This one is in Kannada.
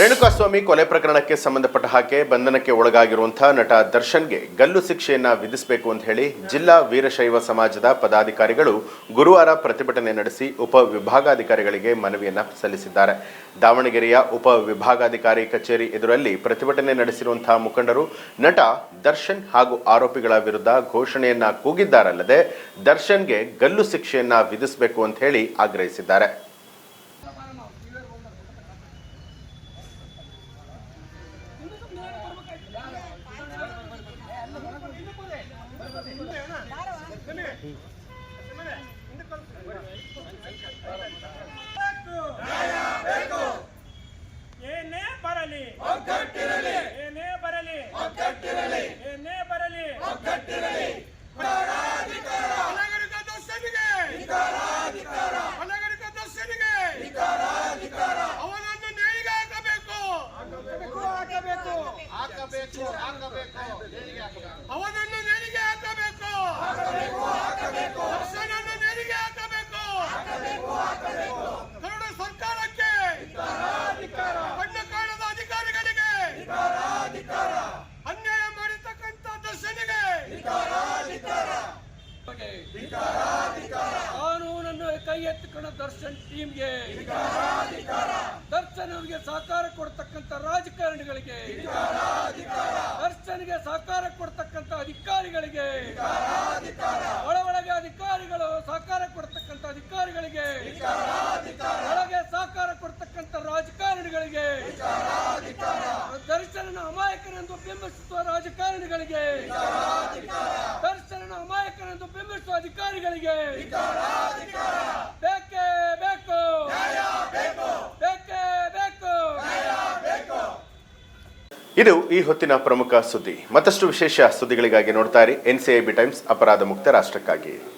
ರೇಣುಕಾಸ್ವಾಮಿ ಕೊಲೆ ಪ್ರಕರಣಕ್ಕೆ ಸಂಬಂಧಪಟ್ಟ ಹಾಗೆ ಬಂಧನಕ್ಕೆ ಒಳಗಾಗಿರುವಂತಹ ನಟ ದರ್ಶನ್ಗೆ ಗಲ್ಲು ಶಿಕ್ಷೆಯನ್ನ ವಿಧಿಸಬೇಕು ಅಂತ ಹೇಳಿ ಜಿಲ್ಲಾ ವೀರಶೈವ ಸಮಾಜದ ಪದಾಧಿಕಾರಿಗಳು ಗುರುವಾರ ಪ್ರತಿಭಟನೆ ನಡೆಸಿ ಉಪ ವಿಭಾಗಾಧಿಕಾರಿಗಳಿಗೆ ಮನವಿಯನ್ನ ಸಲ್ಲಿಸಿದ್ದಾರೆ. ದಾವಣಗೆರೆಯ ಉಪ ವಿಭಾಗಾಧಿಕಾರಿ ಕಚೇರಿ ಎದುರಲ್ಲಿ ಪ್ರತಿಭಟನೆ ನಡೆಸಿರುವಂತಹ ಮುಖಂಡರು ನಟ ದರ್ಶನ್ ಹಾಗೂ ಆರೋಪಿಗಳ ವಿರುದ್ಧ ಘೋಷಣೆಯನ್ನ ಕೂಗಿದ್ದಾರಲ್ಲದೆ ದರ್ಶನ್ಗೆ ಗಲ್ಲು ಶಿಕ್ಷೆಯನ್ನ ವಿಧಿಸಬೇಕು ಅಂತ ಹೇಳಿ ಆಗ್ರಹಿಸಿದ್ದಾರೆ. ಏನೇ ಬರಲಿ. ಏನೇ ಬರಲಿ. ಏನೇ ಬರಲಿ. ಅಲಗಡಿತ ದೋಸ್ತನಿಗೆ ಅಲಗಡಿತ ದೋಸ್ತನಿಗೆ ಅವನನ್ನು ನೇಣಿಗೆ ಹಾಕಬೇಕು. ಅವನನ್ನು ನೇಣಿಗೆ ಹಾಕಬೇಕು. Thank you. ಕೈ ಎತ್ತಿಕೊಂಡ ದರ್ಶನ್ ಟೀಮ್ಗೆ. ದರ್ಶನ್ ಅವರಿಗೆ ಸಹಕಾರ ಕೊಡ್ತಕ್ಕಂಥ ರಾಜಕಾರಣಿಗಳಿಗೆ. ದರ್ಶನ್ಗೆ ಸಹಕಾರ ಕೊಡ್ತಕ್ಕಂಥ ಅಧಿಕಾರಿಗಳಿಗೆ. ಒಳ ಒಳಗೆ ಅಧಿಕಾರಿಗಳು ಸಹಕಾರ ಕೊಡ್ತಕ್ಕಂಥ ಅಧಿಕಾರಿಗಳಿಗೆ. ಒಳಗೆ ಸಹಕಾರ ಕೊಡ್ತಕ್ಕಂಥ ರಾಜಕಾರಣಿಗಳಿಗೆ. ದರ್ಶನ ಅಮಾಯಕನೆಂದು ಬಿಂಬಿಸುವ ರಾಜಕಾರಣಿಗಳಿಗೆ. ದರ್ಶನ ಅಮಾಯಕನೆಂದು ಬಿಂಬಿಸುವ ಅಧಿಕಾರಿಗಳಿಗೆ. ಇದು ಈ ಹೊತ್ತಿನ ಪ್ರಮುಖ ಸುದ್ದಿ. ಮತ್ತಷ್ಟು ವಿಶೇಷ ಸುದ್ದಿಗಳಿಗಾಗಿ ನೋಡ್ತಾ ಇರಿ. ಎನ್ ಟೈಮ್ಸ್, ಅಪರಾಧ ಮುಕ್ತ ರಾಷ್ಟ್ರಕ್ಕಾಗಿ.